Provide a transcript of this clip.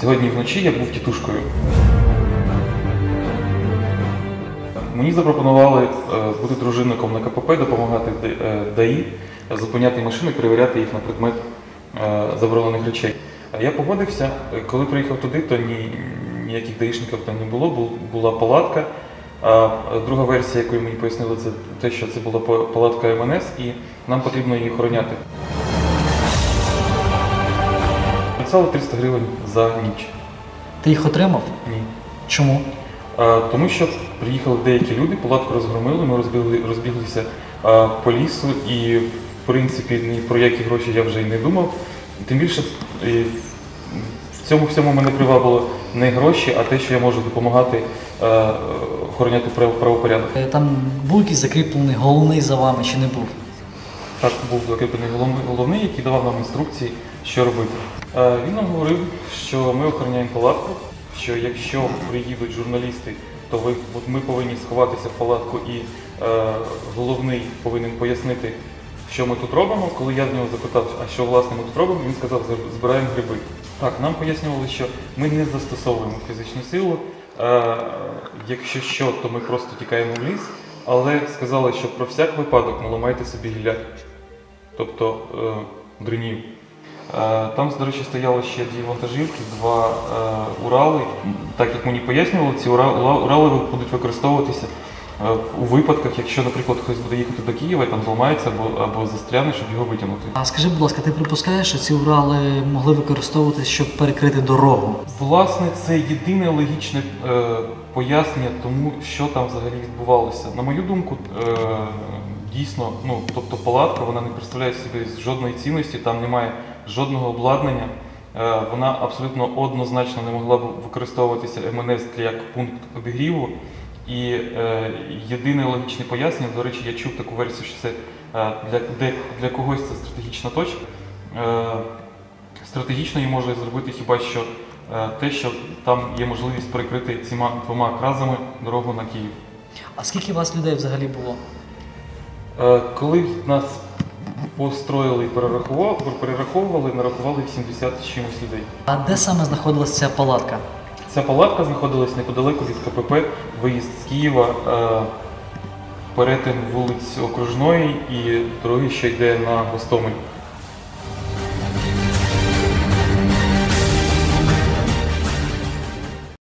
Сьогодні вночі я був тітушкою. Мені запропонували е, бути дружинником на КПП, допомагати е, ДАІ, зупиняти машини, перевіряти їх на предмет е, заборонених речей. Я погодився, коли приїхав туди, то ні, ніяких даїшників там не було, була палатка. А друга версія, якою мені пояснили, це те, що це була палатка МНС, і нам потрібно її охороняти. Обіцяли 300 гривень за ніч. Ти їх отримав? Ні. Чому? А, Тому що приїхали деякі люди, палатку розгромили, ми розбігли, розбіглися а, по лісу, і в принципі ні про які гроші я вже й не думав. Тим більше і, в цьому всьому мене привабило не гроші, а те, що я можу допомагати а, охороняти правопорядок. Е, Там був якийсь закріплений головний за вами чи не був? Так був закріплений головний, який давав нам інструкції, що робити. Е, Він нам говорив, що ми охороняємо палатку, що якщо приїдуть журналісти, то ви, от ми повинні сховатися в палатку і е, головний повинен пояснити, що ми тут робимо. Коли я в нього запитав, а що власне ми тут робимо, він сказав, «Зб- збираємо гриби. Так, нам пояснювали, що ми не застосовуємо фізичну силу. Якщо що, то ми просто тікаємо в ліс, але сказали, що про всяк випадок наламайте собі гілля тобто е, дринів. Е, Там, до речі, стояло ще дві вантажівки, два е, Урали. Так як мені пояснювали, ці Ура- Ура- Урали будуть використовуватися у випадках, якщо, наприклад, хтось буде їхати до Києва і там зламається або, або застряне, щоб його витягнути. А скажи, будь ласка, ти припускаєш, що ці Урали могли використовуватись, щоб перекрити дорогу? Власне, це єдине логічне е, пояснення тому, що там взагалі відбувалося. На мою думку, е, дійсно, ну тобто палатка вона не представляє собі жодної цінності, там немає жодного обладнання. Е, вона абсолютно однозначно не могла б використовуватися МНС як пункт обігріву. І е, єдине логічне пояснення, до речі, я чув таку версію, що це е, для, де, для когось це стратегічна точка. Е, стратегічно може зробити хіба що е, те, що там є можливість перекрити цими двома кразами дорогу на Київ. А скільки у вас людей взагалі було? Е, Коли нас построїли і перерахували, перераховували, нарахували 80 з чимось людей. А де саме знаходилася ця палатка? Ця палатка знаходилась неподалеку від КПП, виїзд з Києва, е, перетин вулиць Окружної і дороги, що йде на Гостомель.